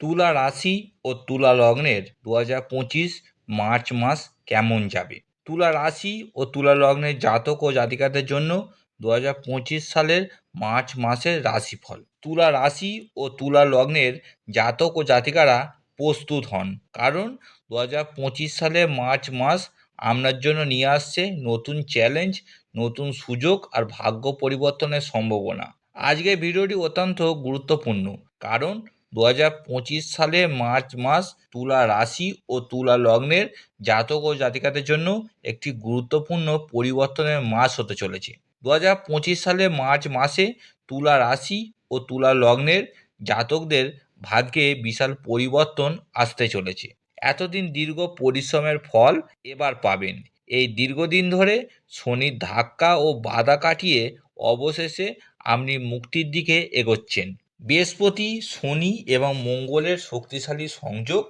তুলা রাশি ও তুলা লগ্নের দু হাজার পঁচিশ মার্চ মাস কেমন যাবে? তুলা রাশি ও তুলা লগ্নের জাতক ও জাতিকাদের জন্য দু হাজার পঁচিশ সালের মার্চ মাসের রাশিফল। তুলা রাশি ও তুলা লগ্নের জাতক ও জাতিকারা প্রস্তুত হন, কারণ দু হাজার পঁচিশ সালে মার্চ মাস আপনার জন্য নিয়ে আসছে নতুন চ্যালেঞ্জ, নতুন সুযোগ আর ভাগ্য পরিবর্তনের সম্ভাবনা। আজকের ভিডিওটি অত্যন্ত গুরুত্বপূর্ণ, কারণ দু হাজার পঁচিশ সালে মার্চ মাস তুলা রাশি ও তুলা লগ্নের জাতক ও জাতিকাদের জন্য একটি গুরুত্বপূর্ণ পরিবর্তনের মাস হতে চলেছে। দু হাজার পঁচিশ সালে মার্চ মাসে তুলা রাশি ও তুলা লগ্নের জাতকদের ভাগ্যে বিশাল পরিবর্তন আসতে চলেছে। এতদিন দীর্ঘ পরিশ্রমের ফল এবার পাবেন। এই দীর্ঘদিন ধরে শনির ধাক্কা ও বাধা কাটিয়ে অবশেষে আপনি মুক্তির দিকে এগোচ্ছেন। বৃহস্পতি, শনি এবং মঙ্গলের শক্তিশালী সংযোগ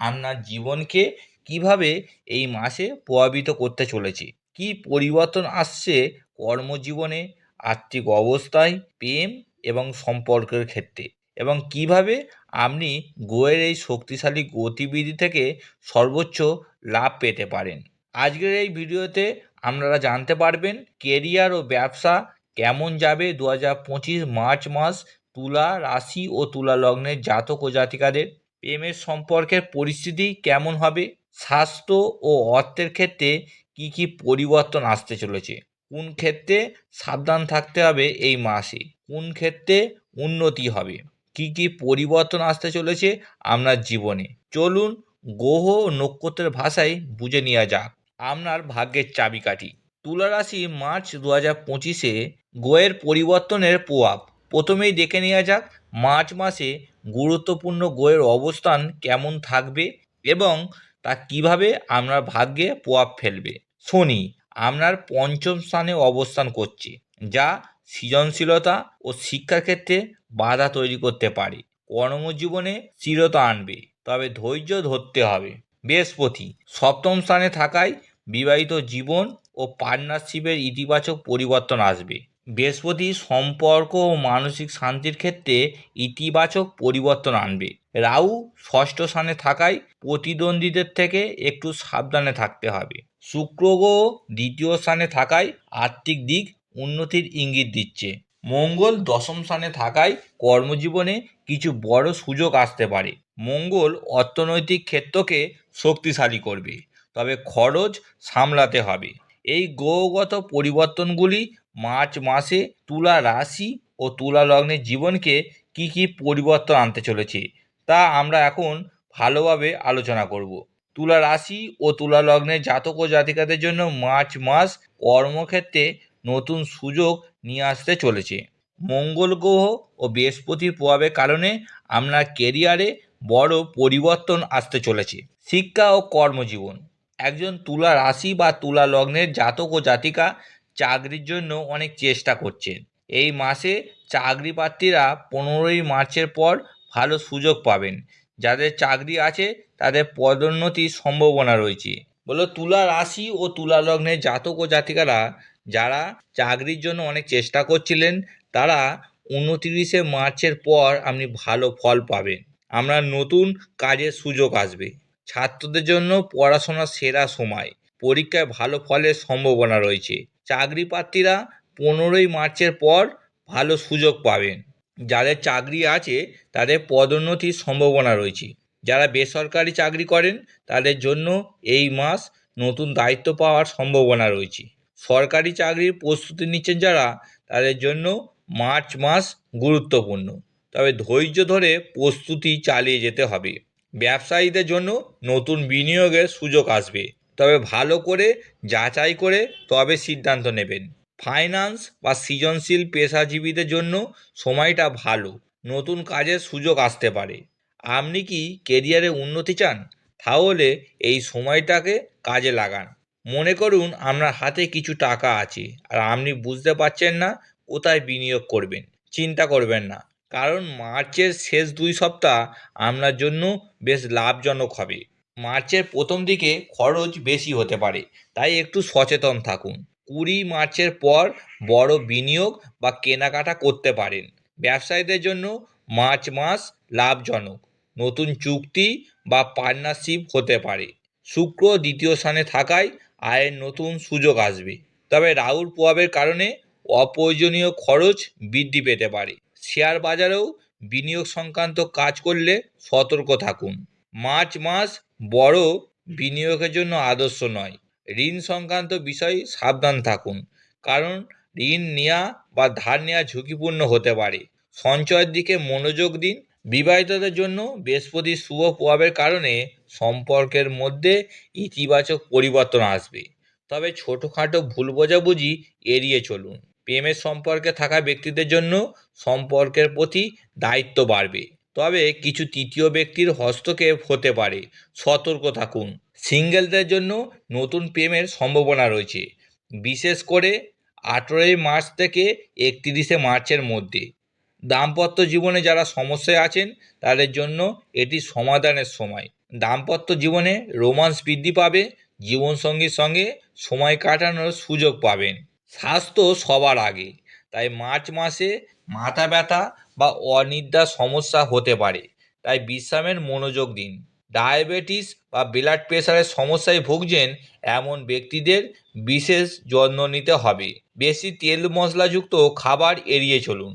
আপনার জীবনকে কীভাবে এই মাসে প্রভাবিত করতে চলেছে? কি পরিবর্তন আসছে কর্মজীবনে, আর্থিক অবস্থায়, প্রেম এবং সম্পর্কের ক্ষেত্রে? এবং কীভাবে আপনি গ্রহের এই শক্তিশালী গতিবিধি থেকে সর্বোচ্চ লাভ পেতে পারেন? আজকের এই ভিডিওতে আপনারা জানতে পারবেন কেরিয়ার ও ব্যবসা কেমন যাবে দু হাজার পঁচিশ মার্চ মাস তুলা রাশি ও তুলা লগ্নের জাতক ও জাতিকাদের প্রেমের সম্পর্কের পরিস্থিতি কেমন হবে? স্বাস্থ্য ও অর্থের ক্ষেত্রে কি কি পরিবর্তন আসতে চলেছে? কোন ক্ষেত্রে সাবধান থাকতে হবে এই মাসে? কোন ক্ষেত্রে উন্নতি হবে? কি কি পরিবর্তন আসতে চলেছে আপনার জীবনে? চলুন গ্রহ নক্ষত্রের ভাষায় বুঝে নেওয়া যাক। আপনার ভাগ্যের চাবিকাঠি। তুলা রাশি মার্চ দু হাজার পঁচিশে গ্রহের পরিবর্তনের প্রভাব। প্রথমেই দেখে নেওয়া যাক মার্চ মাসে গুরুত্বপূর্ণ গ্রহের অবস্থান কেমন থাকবে এবং তা কীভাবে আপনার ভাগ্যে প্রভাব ফেলবে। শনি আপনার পঞ্চম স্থানে অবস্থান করছে, যা সৃজনশীলতা ও শিক্ষার ক্ষেত্রে বাধা তৈরি করতে পারে। কর্মজীবনে স্থিরতা আনবে, তবে ধৈর্য ধরতে হবে। বৃহস্পতি, সপ্তম স্থানে থাকায় বিবাহিত জীবন ও পার্টনারশিপের ইতিবাচক পরিবর্তন আসবে। বৃহস্পতি সম্পর্ক ও মানসিক শান্তির ক্ষেত্রে ইতিবাচক পরিবর্তন আনবে। রাহু ষষ্ঠ স্থানে থাকায় প্রতিদ্বন্দ্বীদের থেকে একটু সাবধানে থাকতে হবে। শুক্র গ্রহ দ্বিতীয় স্থানে থাকায় আর্থিক দিক উন্নতির ইঙ্গিত দিচ্ছে। মঙ্গল দশম স্থানে থাকায় কর্মজীবনে কিছু বড় সুযোগ আসতে পারে। মঙ্গল অর্থনৈতিক ক্ষেত্রকে শক্তিশালী করবে, তবে খরচ সামলাতে হবে। এই গ্রহগত পরিবর্তনগুলি মার্চ মাসে তুলা রাশি ও তুলা লগ্নের জীবনকে কি কি পরিবর্তন আনতে চলেছে, তা আমরা এখন ভালোভাবে আলোচনা করব। তুলা রাশি ও তুলা লগ্নের জাতক ও জাতিকাদের জন্য মার্চ মাস কর্মক্ষেত্রে নতুন সুযোগ নিয়ে আসতে চলেছে। মঙ্গল গ্রহ ও বৃহস্পতির প্রভাবের কারণে আপনার কেরিয়ারে বড় পরিবর্তন আসতে চলেছে। শিক্ষা ও কর্মজীবন। একজন তুলা রাশি বা তুলা লগ্নের জাতক ও জাতিকা চাকরির জন্য অনেক চেষ্টা করছেন এই মাসে চাকরি প্রার্থীরা পনেরোই মার্চের পর ভালো সুযোগ পাবেন। যাদের চাকরি আছে, তাদের পদোন্নতির সম্ভাবনা রয়েছে। বলো, তুলা রাশি ও তুলা লগ্নের জাতক ও জাতিকারা, যারা চাকরির জন্য অনেক চেষ্টা করছিলেন, তারা উনতিরিশে মার্চের পর আপনি ভালো ফল পাবেন। আপনার নতুন কাজের সুযোগ আসবে। ছাত্রদের জন্য পড়াশোনার সেরা সময়। পরীক্ষায় ভালো ফলের সম্ভাবনা রয়েছে। চাকরি প্রার্থীরা পনেরোই মার্চের পর ভালো সুযোগ পাবেন। যাদের চাকরি আছে, তাদের পদোন্নতির সম্ভাবনা রয়েছে। যারা বেসরকারি চাকরি করেন, তাদের জন্য এই মাস নতুন দায়িত্ব পাওয়ার সম্ভাবনা রয়েছে। সরকারি চাকরির প্রস্তুতি নিচ্ছেন যারা, তাদের জন্য মার্চ মাস গুরুত্বপূর্ণ। তবে ধৈর্য ধরে প্রস্তুতি চালিয়ে যেতে হবে। ব্যবসায়ীদের জন্য নতুন বিনিয়োগের সুযোগ আসবে। তবে ভালো করে যাচাই করে তবে সিদ্ধান্ত নেবেন। ফাইন্যান্স বা সৃজনশীল পেশাজীবীদের জন্য সময়টা ভালো, নতুন কাজের সুযোগ আসতে পারে। আপনি কি কেরিয়ারে উন্নতি চান? তাহলে এই সময়টাকে কাজে লাগান। মনে করুন আপনার হাতে কিছু টাকা আছে, আর আপনি বুঝতে পারছেন না কোথায় বিনিয়োগ করবেন। চিন্তা করবেন না, কারণ মার্চের শেষ দুই সপ্তাহ আপনার জন্য বেশ লাভজনক হবে। মার্চের প্রথম দিকে খরচ বেশি হতে পারে, তাই একটু সচেতন থাকুন। কুড়ি মার্চের পর বড় বিনিয়োগ বা কেনাকাটা করতে পারেন। ব্যবসায়ীদের জন্য মার্চ মাস লাভজনক। নতুন চুক্তি বা পার্টনারশিপ হতে পারে। শুক্র দ্বিতীয় স্থানে থাকায় আয়ের নতুন সুযোগ আসবে। তবে রাহুর প্রভাবের কারণে অপ্রয়োজনীয় খরচ বৃদ্ধি পেতে পারে। শেয়ার বাজারেও বিনিয়োগ সংক্রান্ত কাজ করলে সতর্ক থাকুন। মার্চ মাস বড় বিনিয়োগের জন্য আদর্শ নয়। ঋণ সংক্রান্ত বিষয়ে সাবধান থাকুন, কারণ ঋণ নেওয়া বা ধার নেওয়া ঝুঁকিপূর্ণ হতে পারে। সঞ্চয়ের দিকে মনোযোগ দিন। বিবাহিতদের জন্য বৃহস্পতি শুভ প্রভাবের কারণে সম্পর্কের মধ্যে ইতিবাচক পরিবর্তন আসবে। তবে ছোটোখাটো ভুল বোঝাবুঝি এড়িয়ে চলুন। প্রেমের সম্পর্কে থাকা ব্যক্তিদের জন্য সম্পর্কের প্রতি দায়িত্ব বাড়বে। তবে কিছু তৃতীয় ব্যক্তির হস্তক্ষেপ হতে পারে। সতর্ক থাকুন। সিঙ্গেলদের জন্য নতুন প্রেমের সম্ভাবনা রয়েছে। বিশেষ করে আঠেরোই মার্চ থেকে একত্রিশে মার্চের মধ্যে। দাম্পত্য জীবনে যারা সমস্যায় আছেন, তাদের জন্য এটি সমাধানের সময়। দাম্পত্য জীবনে রোমান্স বৃদ্ধি পাবে, জীবনসঙ্গীর সঙ্গে সময় কাটানোর সুযোগ পাবেন। স্বাস্থ্য সবার আগে। তাই মার্চ মাসে মাথা ব্যথা বা অনিদ্রা সমস্যা হতে পারে। তাই বিশ্রামের মনোযোগ দিন। ডায়াবেটিস বা ব্লাড প্রেশারের সমস্যায় ভুগছেন এমন ব্যক্তিদের বিশেষ যত্ন নিতে হবে। বেশি তেল মশলাযুক্ত খাবার এড়িয়ে চলুন।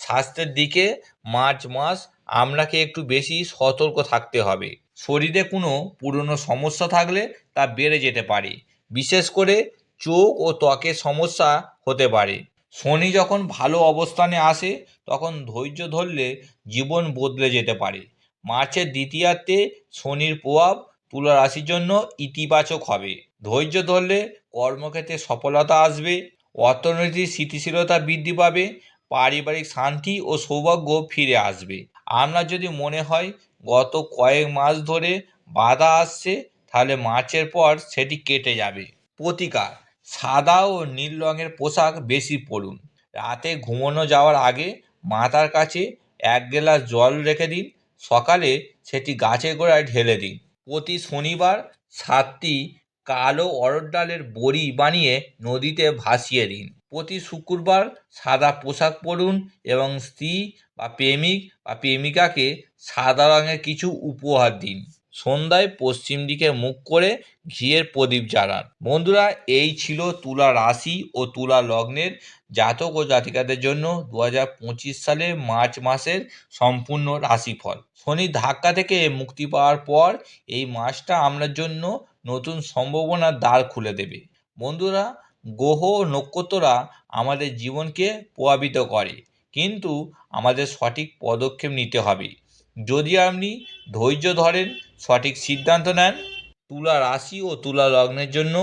স্বাস্থ্যের দিকে মার্চ মাস আপনাকে একটু বেশি সতর্ক থাকতে হবে। শরীরে কোনো পুরনো সমস্যা থাকলে তা বেড়ে যেতে পারে। বিশেষ করে চোখ ও ত্বকের সমস্যা হতে পারে। শনি যখন ভালো অবস্থানে আসে, তখন ধৈর্য ধরলে জীবন বদলে যেতে পারে। মার্চের দ্বিতীয়ার্ধে শনির প্রভাব তুলা রাশির জন্য ইতিবাচক হবে। ধৈর্য ধরলে কর্মক্ষেত্রে সফলতা আসবে, অর্থনৈতিক স্থিতিশীলতা বৃদ্ধি পাবে, পারিবারিক শান্তি ও সৌভাগ্য ফিরে আসবে। আপনার যদি মনে হয় গত কয়েক মাস ধরে বাধা আসছে, তাহলে মার্চের পর সেটি কেটে যাবে। প্রতিকার সাদা ও নীল রঙের পোশাক বেশি পরুন। রাতে ঘুমোনো যাওয়ার আগে মাথার কাছে এক গ্লাস জল রেখে দিন। সকালে সেটি গাছের গোড়ায় ঢেলে দিন। প্রতি শনিবার সাতটি কালো অরহর ডালের বড়ি বানিয়ে নদীতে ভাসিয়ে দিন। প্রতি শুক্রবার সাদা পোশাক পরুন এবং স্ত্রী বা প্রেমিক বা প্রেমিকাকে সাদা রঙের কিছু উপহার দিন। সন্ধ্যায় পশ্চিম দিকে মুখ করে ঘিয়ের প্রদীপ জ্বালান। বন্ধুরা, এই ছিল তুলা রাশি ও তুলা লগ্নের জাতক ও জাতিকাদের জন্য দু হাজার পঁচিশ সালে মার্চ মাসের সম্পূর্ণ রাশিফল। শনির ধাক্কা থেকে মুক্তি পাওয়ার পর এই মাসটা আপনার জন্য নতুন সম্ভাবনার দ্বার খুলে দেবে। বন্ধুরা, গ্রহ নক্ষত্ররা আমাদের জীবনকে প্রভাবিত করে, কিন্তু আমাদের সঠিক পদক্ষেপ নিতে হবে। যদি আপনি ধৈর্য ধরেন, সঠিক সিদ্ধান্ত নেন, তুলা রাশি ও তুলা লগ্নের জন্য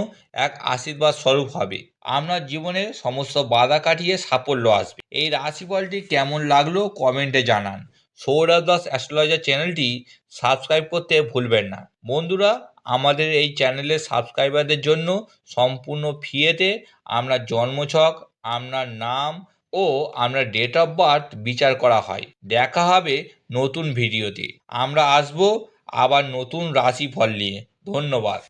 এক আশীর্বাদ স্বরূপ হবে। আপনার জীবনে সমস্ত বাধা কাটিয়ে সাফল্য আসবে। এই রাশিফলটি কেমন লাগল কমেন্টে জানান। সৌরভ দাস অ্যাস্ট্রোলজার চ্যানেলটি সাবস্ক্রাইব করতে ভুলবেন না। বন্ধুরা, আমাদের এই চ্যানেলের সাবস্ক্রাইবারদের জন্য সম্পূর্ণ ফিয়েতে আপনার জন্মছক, আপনার নাম ও আমরা ডেট অফ বার্থ বিচার করা হয়। দেখা হবে নতুন ভিডিওতে আমরা আসব আবার নতুন রাশিফল নিয়ে। ধন্যবাদ।